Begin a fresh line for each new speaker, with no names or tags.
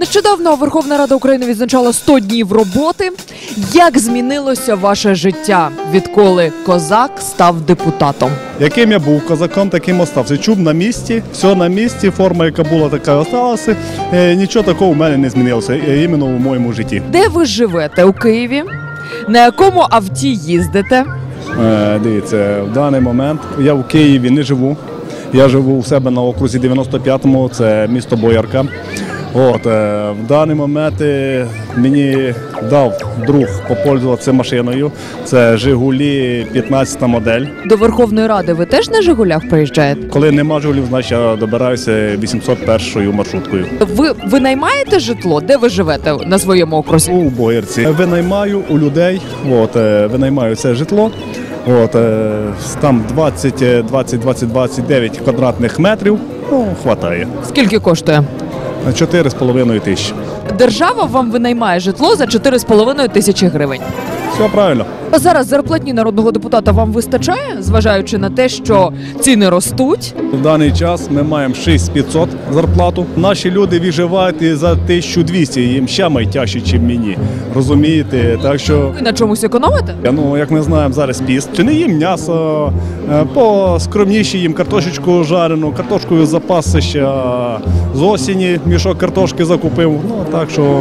Нещодавно Верховна Рада України відзначала 100 днів роботи. Як змінилося ваше життя, відколи козак став депутатом?
Яким я був козаком, таким остався. Чуб на місці, все на місці, форма, яка була, така осталася. Е, Нічого такого в мене не змінилося е, іменно в моєму житті.
Де ви живете у Києві? На якому авті їздите?
Е, Дивіться, в даний момент я в Києві не живу. Я живу у себе на окрузі 95-му, це місто Боярка. От, е, в даний момент е, мені дав друг попользуватися машиною. Це Жигулі 15 модель.
До Верховної Ради ви теж на Жигулях приїжджаєте?
Коли нема Жигулів, значить я добираюся 801 маршруткою.
Ви винаймаєте житло? Де ви живете на своєму окрузі?
У Боярці винаймаю у людей, от, е, винаймаю це житло. От, там 20, е, 20, 20, 29 квадратних метрів. Ну, хватає.
Скільки коштує?
4,5 тисячі.
Держава вам винаймає житло за 4,5 тисячі гривень.
Все правильно.
А зараз зарплатні народного депутата вам вистачає, зважаючи на те, що ціни ростуть.
В даний час ми маємо 6500 зарплату. Наші люди виживають і за 1200, їм ще майтяжче, ніж мені. Розумієте? Так що
Ви на чомусь економите?
Ну, як ми знаємо, зараз піст. Чи не їм м'ясо, е, по скромніші їм картошечку жарену, картошкою запаси ще з осені мішок картошки закупив. Ну так що